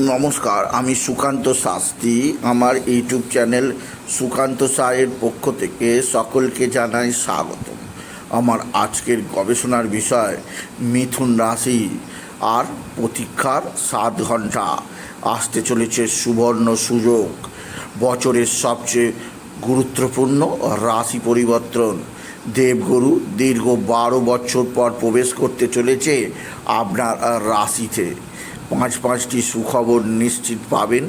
নমস্কার, আমি সুকান্ত শাস্ত্রী। আমার ইউটিউব চ্যানেল সুকান্ত সায়ের পক্ষ থেকে সকলকে জানাই স্বাগতম। আমার আজকের গবেষণার বিষয়, মিথুন রাশি আর প্রতীক্ষার সাত ঘণ্টা। আসতে চলেছে সুবর্ণ সুযোগ। বছরের সবচেয়ে গুরুত্বপূর্ণ রাশি পরিবর্তন। দেবগুরু দীর্ঘ বারো বছর পর প্রবেশ করতে চলেছে আপনার রাশিতে। পাঁচ পাঁচটি সুখবর নিশ্চিত পাবেন,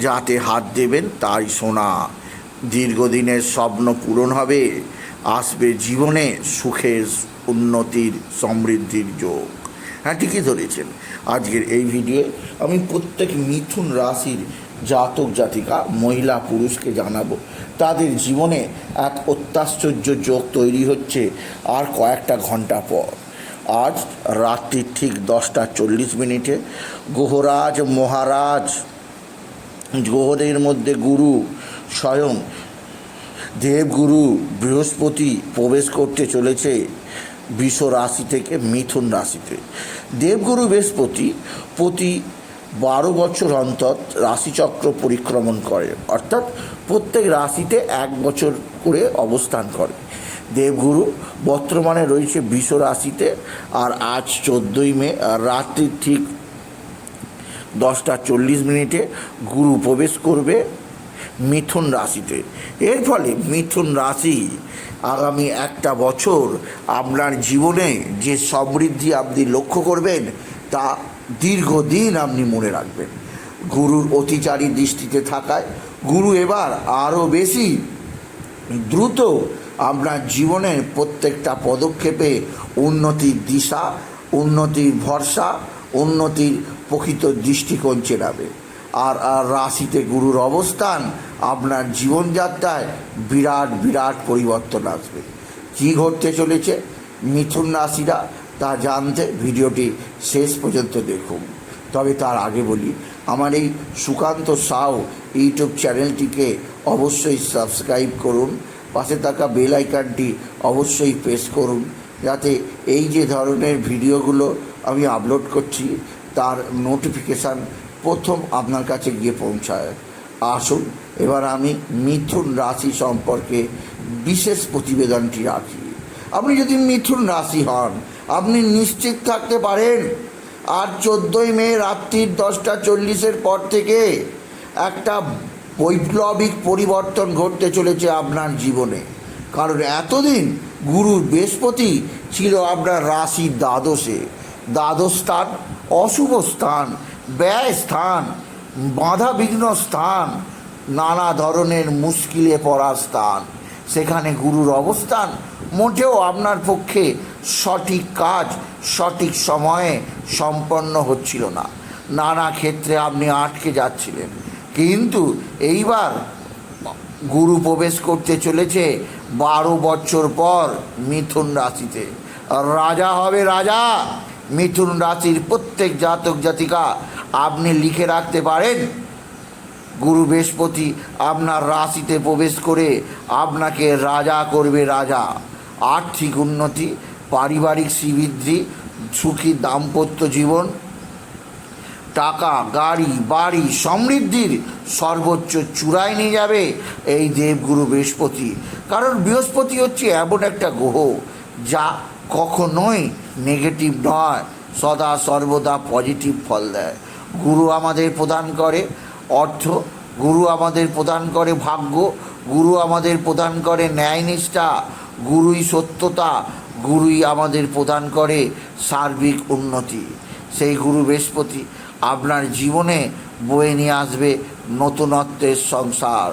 যাতে হাত দেবেন তাই শোনা দীর্ঘদিনের স্বপ্ন পূরণ হবে, আসবে জীবনে সুখের উন্নতির সমৃদ্ধির যোগ। হ্যাঁ ঠিকই ধরেছেন। আজকের এই ভিডিও আমি প্রত্যেক মিথুন রাশির জাতক, জাতিকা, মহিলা, পুরুষকে জানাব। তাদের জীবনে এক অত্যাশ্চর্য যোগ তৈরি হচ্ছে আর কয়েকটা ঘণ্টা পর। আজ রাত্রির ঠিক দশটা চল্লিশ মিনিটে গ্রহরাজ মহারাজ গ্রহদের মধ্যে গুরু স্বয়ং দেবগুরু বৃহস্পতি প্রবেশ করতে চলেছে বৃষ রাশি থেকে মিথুন রাশিতে। দেবগুরু বৃহস্পতি প্রতি বারো বছর অন্তর রাশিচক্র পরিক্রমণ করে, অর্থাৎ প্রত্যেক রাশিতে এক বছর করে অবস্থান করে। দেবগুরু বর্তমানে রয়েছে বৃষ রাশিতে আর আজ চোদ্দোই মে রাত্রি ঠিক দশটা চল্লিশ মিনিটে গুরু প্রবেশ করবে মিথুন রাশিতে। এর ফলে মিথুন রাশি আগামী একটা বছর আপনার জীবনে যে সমৃদ্ধি আপনি লক্ষ্য করবেন তা দীর্ঘদিন আপনি মনে রাখবেন। গুরুর অতিচারী দৃষ্টিতে থাকায়, গুরু এবার আরও বেশি দ্রুত আপনার জীবনের প্রত্যেকটা পদক্ষেপে উন্নতির দিশা, উন্নতির ভরসা, উন্নতির প্রকৃত দৃষ্টিকোণ চেনাবে আর আর রাশিতে গুরুর অবস্থান আপনার জীবনযাত্রায় বিরাট বিরাট পরিবর্তন আসবে। কী ঘটতে চলেছে? মিথুন রাশিরা তা জানতে ভিডিওটি শেষ পর্যন্ত দেখুন। তবে তার আগে বলি আমার এই সুকান্ত সাউ ইউটিউব চ্যানেলটিকে অবশ্যই সাবস্ক্রাইব করুন, পাশে থাকা বেল আইকনটি অবশ্যই প্রেস করুন, যাতে এই যে ধরনের ভিডিওগুলো আমি আপলোড করছি, তার নোটিফিকেশান প্রথম আপনার কাছে গিয়ে পৌঁছায়। আসুন, এবার আমি মিথুন রাশি সম্পর্কে বিশেষ প্রতিবেদনটি রাখি। আপনি যদি মিথুন রাশি হন, আপনি নিশ্চিত থাকতে পারেন। আর চোদ্দোই মে রাত্রির দশটা চল্লিশের পর থেকে একটা বৈপ্লবিক পরিবর্তন ঘটতে চলেছে আপনার জীবনে। কারণ এতদিন গুরু বৃহস্পতি ছিল আপনার রাশি দ্বাদশে। দ্বাদশ স্থান, অশুভ স্থান, ব্যয় স্থান বাধা বিঘ্ন স্থান, নানা ধরনের মুশকিলে পড়া স্থান। সেখানে গুরুর অবস্থান। মোটেও আপনার পক্ষে সঠিক কাজ সঠিক সময়ে সম্পন্ন হচ্ছিল না। নানা ক্ষেত্রে আপনি আটকে যাচ্ছিলেন। কিন্তু এইবার গুরু প্রবেশ করতে চলেছে বারো বছর পর মিথুন রাশিতে। রাজা হবে রাজা। মিথুন রাশির প্রত্যেক জাতক জাতিকা আপনি লিখে রাখতে পারেন গুরু বৃহস্পতি আপনার রাশিতে প্রবেশ করে আপনাকে রাজা করবে রাজা। আর্থিক উন্নতি, পারিবারিক শ্রীবৃদ্ধি, সুখী দাম্পত্য জীবন, টাকা, গাড়ি, বাড়ি সমৃদ্ধির সর্বোচ্চ চূড়ায় নিয়ে যাবে এই দেবগুরু বৃহস্পতি। কারণ বৃহস্পতি হচ্ছে এমন একটা গ্রহ যা কখনোই নেগেটিভ নয়, সদা সর্বদা পজিটিভ ফল দেয়। গুরু আমাদের প্রদান করে অর্থ, গুরু আমাদের প্রদান করে ভাগ্য, গুরু আমাদের প্রদান করে ন্যায়নিষ্ঠা গুরুই সত্যতা, গুরুই আমাদের প্রদান করে সার্বিক উন্নতি। সেই গুরু বৃহস্পতি আপনার জীবনে বয়ে নিয়ে আসবে নতুনত্বের সংসার,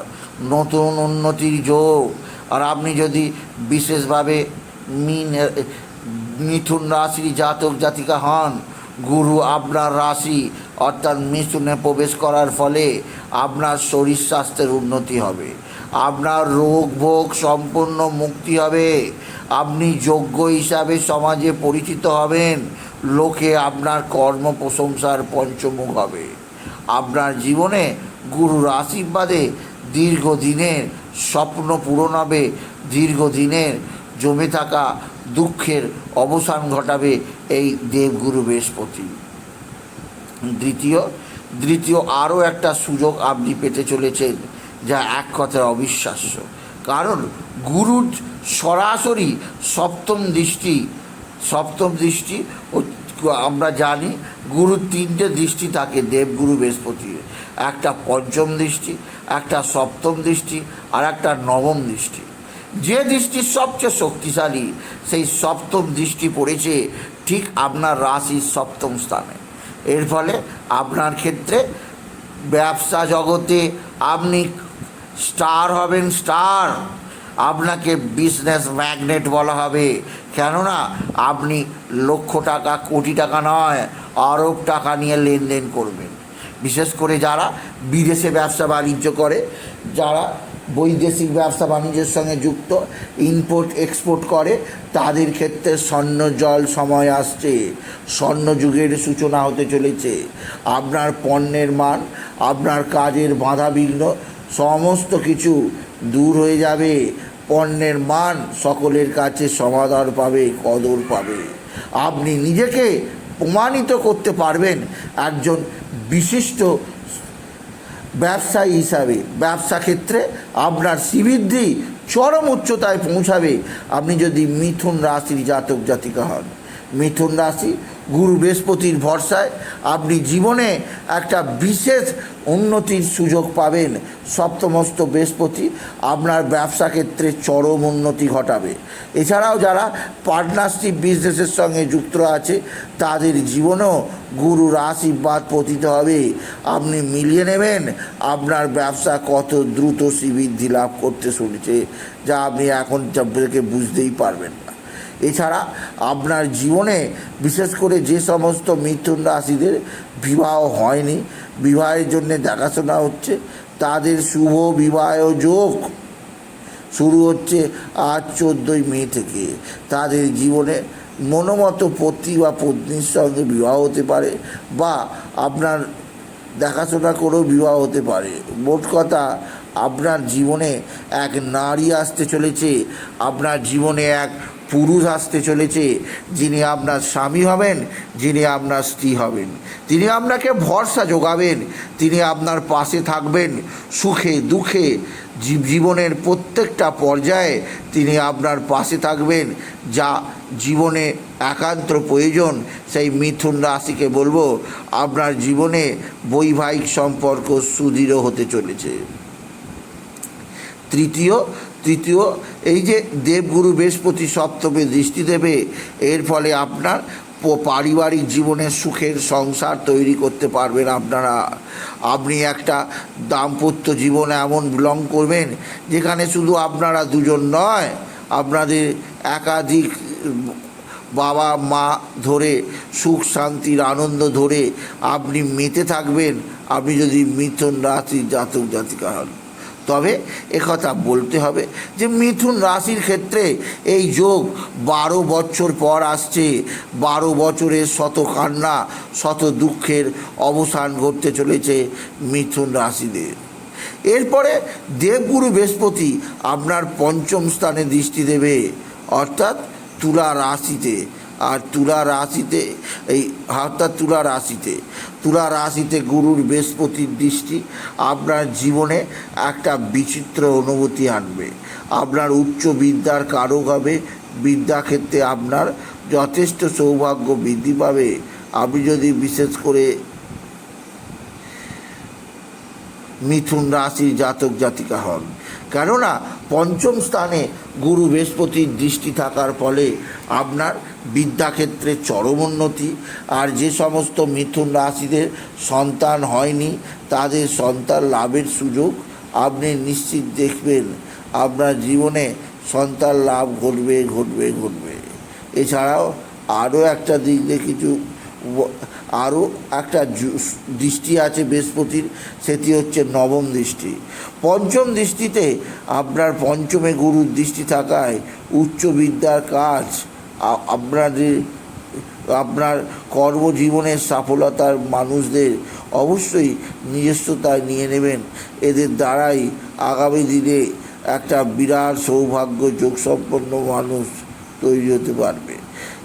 নতুন উন্নতির যোগ। আর আপনি যদি বিশেষভাবে মিন, মিথুন রাশির জাতক জাতিকা হন গুরু আপনার রাশি অর্থাৎ মিথুনে প্রবেশ করার ফলে আপনার শরীর স্বাস্থ্যের উন্নতি হবে। আপনার রোগ ভোগ সম্পূর্ণ মুক্তি হবে। আপনি যোগ্য হিসাবে সমাজে পরিচিত হবেন। লোকে আপনার কর্ম প্রশংসার পঞ্চমুখ হবে। আপনার জীবনে গুরুর আশীর্বাদে দীর্ঘদিনের স্বপ্ন পূরণ হবে। দীর্ঘদিনের জমে থাকা দুঃখের অবসান ঘটাবে এই দেবগুরু বৃহস্পতি। দ্বিতীয় দ্বিতীয় আরও একটা সুযোগ আপনি পেতে চলেছেন, যা এক কথায় অবিশ্বাস্য। কারণ গুরুর সরাসরি সপ্তম দৃষ্টি সপ্তম দৃষ্টি আমরা জানি গুরুর তিনটে দৃষ্টি থাকে দেবগুরু বৃহস্পতির একটা পঞ্চম দৃষ্টি, একটা সপ্তম দৃষ্টি আর একটা নবম দৃষ্টি। যে দৃষ্টি সবচেয়ে শক্তিশালী, সেই সপ্তম দৃষ্টি পড়েছে ঠিক আপনার রাশির সপ্তম স্থানে। এর ফলে আপনার ক্ষেত্রে ব্যবসা জগতে আপনি স্টার হবেন স্টার। আপনাকে বিজনেস ম্যাগনেট বলা হবে। কেননা আপনি লক্ষ টাকা, কোটি টাকা নয়, আরব টাকা নিয়ে লেনদেন করবেন। বিশেষ করে যারা বিদেশে ব্যবসা বাণিজ্য করে, যারা বৈদেশিক ব্যবসা বাণিজ্যের সঙ্গে যুক্ত ইম্পোর্ট এক্সপোর্ট করে, তাদের ক্ষেত্রে স্বর্ণ জল সময় আসছে। স্বর্ণ যুগের সূচনা হতে চলেছে। আপনার পণ্যের মান, আপনার কাজের বাধা বিঘ্ন, সমস্ত কিছু দূর হয়ে যাবে। পণ্যের মান সকলের কাছে সমাদর পাবে, কদর পাবে। আপনি নিজেকে প্রমাণিত করতে পারবেন একজন বিশিষ্ট ব্যবসায়ী হিসাবে, ব্যবসা ক্ষেত্রে আপনার শ্রীবৃদ্ধি চরম উচ্চতায় পৌঁছাবে। আপনি যদি মিথুন রাশির জাতক জাতিকা হন, মিথুন রাশি গুরু বৃহস্পতির ভরসায় আপনি জীবনে একটা বিশেষ উন্নতির সুযোগ পাবেন। সপ্তমস্ত বৃহস্পতি আপনার ব্যবসা ক্ষেত্রে চরম উন্নতি ঘটাবে। এছাড়াও যারা পার্টনারশিপ বিজনেসের সঙ্গে যুক্ত আছে, তাদের জীবনেও গুরুর আশীর্বাদ পতিত হবে। আপনি মিলিয়ে নেবেন আপনার ব্যবসা কত দ্রুত শ্রীবৃদ্ধি লাভ করতে শুনেছে যা আপনি এখন থেকে বুঝতেই পারবেন। এছাড়া আপনার জীবনে বিশেষ করে যে সমস্ত মিথুন রাশিদের বিবাহ হয়নি, বিবাহের জন্যে দেখাশোনা হচ্ছে, তাদের শুভ বিবাহ যোগ শুরু হচ্ছে আজ চোদ্দোই মে থেকে। তাদের জীবনে মনোমতো পতি বা পত্নীর সঙ্গে বিবাহ হতে পারে বা আপনার দেখাশোনা করেও বিবাহ হতে পারে। মোট কথা, আপনার জীবনে এক নারী আসতে চলেছে, আপনার জীবনে এক পুরুষ আসতে চলেছে, যিনি আপনার স্বামী হবেন, যিনি আপনার স্ত্রী হবেন। তিনি আপনাকে ভরসা যোগাবেন, তিনি আপনার পাশে থাকবেন, সুখে, দুঃখে জীবনের প্রত্যেকটা পর্যায়ে তিনি আপনার পাশে থাকবেন, যা জীবনে একান্ত প্রয়োজন। সেই মিথুন রাশিকে বলব, আপনার জীবনে বৈবাহিক সম্পর্ক সুদৃঢ় হতে চলেছে। তৃতীয় তৃতীয়, এই যে দেবগুরু বৃহস্পতি সপ্তমে দৃষ্টি দেবে, এর ফলে আপনার পারিবারিক জীবনে সুখের সংসার তৈরি করতে পারবেন আপনারা। আপনি একটা দাম্পত্য জীবন এমন বিলং করবেন, যেখানে শুধু আপনারা দুজন নয়, আপনাদের একাধিক বাবা, মা ধরে সুখ, শান্তির আনন্দ ধরে আপনি মেতে থাকবেন। আপনি যদি মিথুন রাশির জাতক জাতিকা হন। তবে একথা বলতে হবে যে মিথুন রাশির ক্ষেত্রে এই যোগ বারো বছর পর আসছে। বারো বছরের শত কান্না, শত দুঃখের অবসান ঘটতে চলেছে মিথুন রাশিদের। এরপরে দেবগুরু বৃহস্পতি আপনার পঞ্চম স্থানে দৃষ্টি দেবে, অর্থাৎ তুলা রাশিতে। আর তুলা রাশিতে এই, অর্থাৎ তুলা রাশিতে তুলা রাশিতে গুরুর বৃহস্পতির দৃষ্টি আপনার জীবনে একটা বিচিত্র অনুভূতি আনবে। আপনার উচ্চ বিদ্যার কারক হবে, বিদ্যাক্ষেত্রে আপনার যথেষ্ট সৌভাগ্য বৃদ্ধি পাবে। আপনি যদি বিশেষ করে মিথুন রাশির জাতক জাতিকা হন। কেননা পঞ্চম স্থানে গুরু বৃহস্পতির দৃষ্টি থাকার ফলে আপনার বিদ্যাক্ষেত্রে চরম উন্নতি আর যে সমস্ত মিথুন রাশিদের সন্তান হয়নি, তাদের সন্তান লাভের সুযোগ আপনি নিশ্চিত দেখবেন। আপনার জীবনে সন্তান লাভ ঘটবে ঘটবে ঘটবে। এছাড়াও আরও একটা দিক দিয়ে কিছু আরও একটা দৃষ্টি আছে বৃহস্পতির, সেটি হচ্ছে নবম দৃষ্টি। পঞ্চম দৃষ্টিতে আপনার পঞ্চমে গুরুর দৃষ্টি থাকায় উচ্চ বিদ্যার কাজ আপনাদের, আপনার কর্মজীবনের সফলতার মানুষদের অবশ্যই নিজস্বতায় নিয়ে নেবেন। এদের দ্বারাই আগামী দিনে একটা বিরাট সৌভাগ্য, যোগসম্পন্ন মানুষ তৈরি হতে পারবে।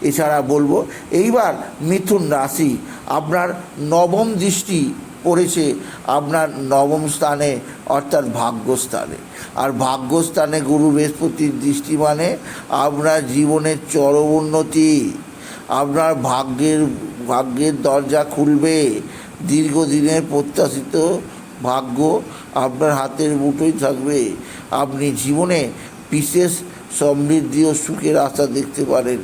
এছাড়া বলব, এইবার মিথুন রাশি, আপনার নবম দৃষ্টি পড়েছে, আপনার নবম স্থানে, অর্থাৎ ভাগ্যস্থানে। আর ভাগ্যস্থানে গুরু বৃহস্পতির দৃষ্টি মানে আপনার জীবনের চরম উন্নতি। আপনার ভাগ্যের ভাগ্যের দরজা খুলবে, দীর্ঘদিনের প্রত্যাশিত ভাগ্য আপনার হাতের মুঠোই থাকবে। আপনি জীবনে বিশেষ সমৃদ্ধি ও সুখের আশা দেখতে পারেন।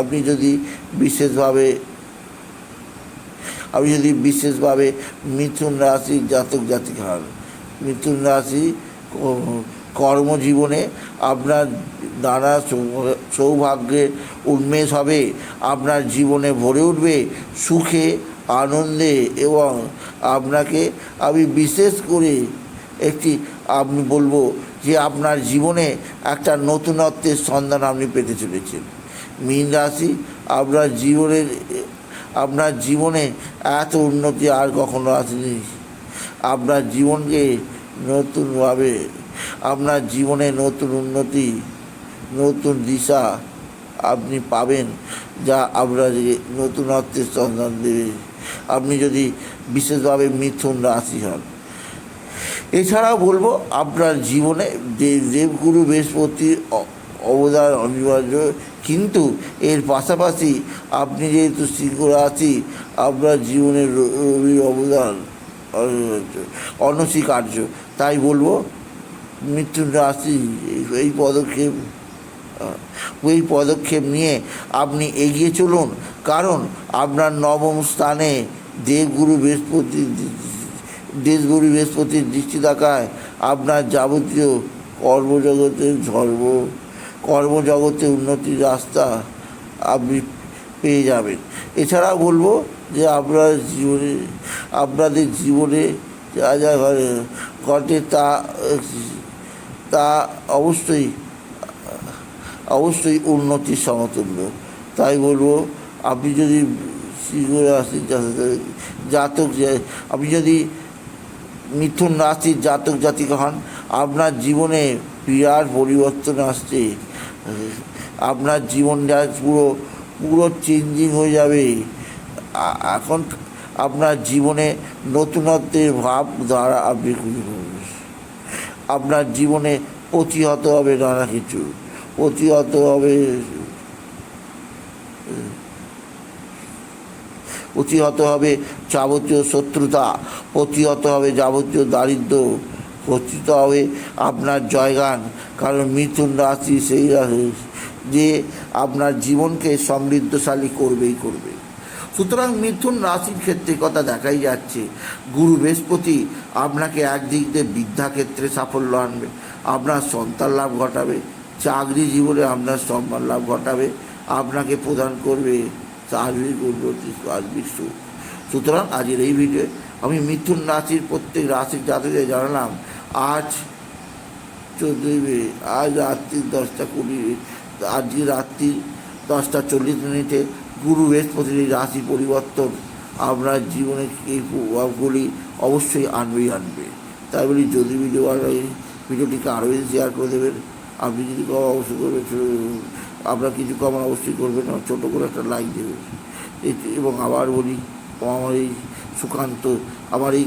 আপনি যদি বিশেষভাবে আপনি যদি বিশেষভাবে মিথুন রাশির জাতক জাতিক হন, মিথুন রাশি কর্মজীবনে আপনার নানা সৌভাগ্যের উন্মেষ হবে, আপনার জীবনে ভরে উঠবে সুখে, আনন্দে এবং আপনাকে আমি বিশেষ করে একটি আমি বলব যে আপনার জীবনে একটা নতুনত্বের সন্ধান আপনি পেতে চলেছেন। মীন রাশি, আপনার জীবনের আপনার জীবনে এত উন্নতি আর কখনো আসেনি। আপনার জীবনকে নতুনভাবে, আপনার জীবনে নতুন উন্নতি, নতুন দিশা আপনি পাবেন, যা আপনাকে নতুনত্বের সন্ধান দেবে। আপনি যদি বিশেষভাবে মিথুন রাশি হন। এছাড়াও বলব, আপনার জীবনে দেব দেবগুরু বৃহস্পতির অবদান অনিবার্য কিন্তু এর পাশাপাশি আপনি যেহেতু সিংহ রাশি আপনার জীবনের রবির অবদান অনস্বীকার্য। তাই বলব, মৃত্যুর রাশি, এই- এই পদক্ষেপ ওই পদক্ষেপ নিয়ে আপনি এগিয়ে চলুন। কারণ আপনার নবম স্থানে দেবগুরু বৃহস্পতি, দেশগুরু বৃহস্পতির দৃষ্টি থাকায় আপনার যাবতীয় কর্মজগতের ধর্ম কর্মজগতে উন্নতির রাস্তা আপনি পেয়ে যাবেন। এছাড়াও বলব যে আপনার জীবনে, আপনাদের জীবনে যা যা ঘটে- তা তা অবশ্যই অবশ্যই উন্নতির সমতুল্য। তাই বলব, আপনি যদি রাশির জাতক আপনি যদি মিথুন রাশির জাতক জাতিকা হন, আপনার জীবনে বিরাট পরিবর্তন আসছে। আপনার জীবনটা পুরো পুরো চেঞ্জিং হয়ে যাবে। এখন আপনার জীবনে নতুনত্বের ভাব দ্বারা আপনি খুঁজে পাবেন আপনার জীবনে প্রতিহত হবে নানা কিছু। প্রতিহত হবে প্রতিহত হবে যাবতীয় শত্রুতা, প্রতিহত হবে যাবতীয় দারিদ্র। প্রতিহত হবে আপনার জয়গান, কারণ মিথুন রাশি সেই রাশি যে আপনার জীবনকে সমৃদ্ধশালী করবেই করবে। সুতরাং মিথুন রাশির ক্ষেত্রে কথা দেখাই যাচ্ছে, গুরু বৃহস্পতি আপনাকে একদিক দিয়ে বিদ্যাক্ষেত্রে সাফল্য আনবে, আপনার সন্তান লাভ ঘটাবে, চাকরি জীবনে আপনার সম্মান লাভ ঘটাবে, আপনাকে প্রদান করবে সার্বিক উন্নতি সার্বিক সুখ। সুতরাং আজের এই ভিডিও আমি মিথুন রাশির প্রত্যেক রাশির জাতকে জানালাম আজ চোদ্দোই মে আজ রাত্রি দশটা কুড়ি আজকে রাত্রি দশটা চল্লিশ মিনিটে গুরু বৃহস্পতির রাশি পরিবর্তন আপনার জীবনে এই প্রভাবগুলি অবশ্যই আনবেই আনবে। তাই বলি, যদি ভিডিও ভিডিওটিকে আরও বেশি শেয়ার করে দেবেন। আপনি যদি কম অবশ্যই করবেন আপনার কিছু কম অবশ্যই করবেন ছোটো করে একটা লাইক দেবেন। এবং আবার বলি আমার এই সুকান্ত, আমার এই